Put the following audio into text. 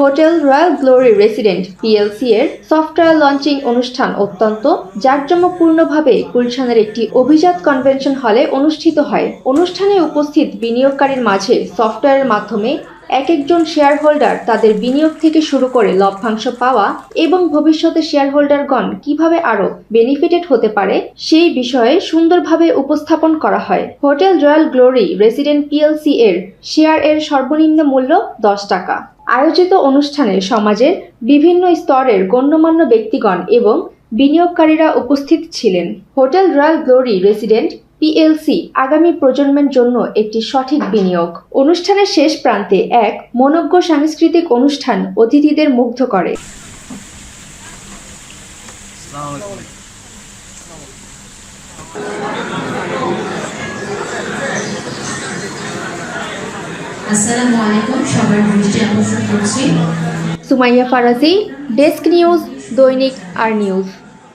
Hotel Royal Glory Resident PLC এর software launching অনুষ্ঠান অত্যন্ত জাঁকজমকপূর্ণভাবে গুলশানের একটি অভিজাত কনভেনশন হলে অনুষ্ঠিত হয়। অনুষ্ঠানে উপস্থিত বিনিয়োগকারীর মাঝে সফটওয়্যারের মাধ্যমে এক একজন শেয়ার হোল্ডার তাদের বিনিয়োগ থেকে শুরু করে লভ্যাংশ পাওয়া এবং ভবিষ্যতে শেয়ার হোল্ডারগণ কীভাবে আরও বেনিফিটেড হতে পারে সেই বিষয়ে সুন্দরভাবে উপস্থাপন করা হয়। Hotel Royal Glory Resident PLC এর শেয়ার এর সর্বনিম্ন মূল্য দশ টাকা। আয়োজিত অনুষ্ঠানে সমাজের বিভিন্ন স্তরের গণ্যমান্য ব্যক্তিগণ এবং বিনিয়োগকারীরা উপস্থিত ছিলেন। Hotel Royal Glory Resident PLC আগামী প্রজন্মের জন্য একটি সঠিক বিনিয়োগ। অনুষ্ঠানের শেষ প্রান্তে এক মনোজ্ঞ সাংস্কৃতিক অনুষ্ঠান অতিথিদের মুগ্ধ করে। আসসালামু আলাইকুম সুমাইয়া ফারাজি ডেস্ক নিউজ দৈনিক আর নিউজ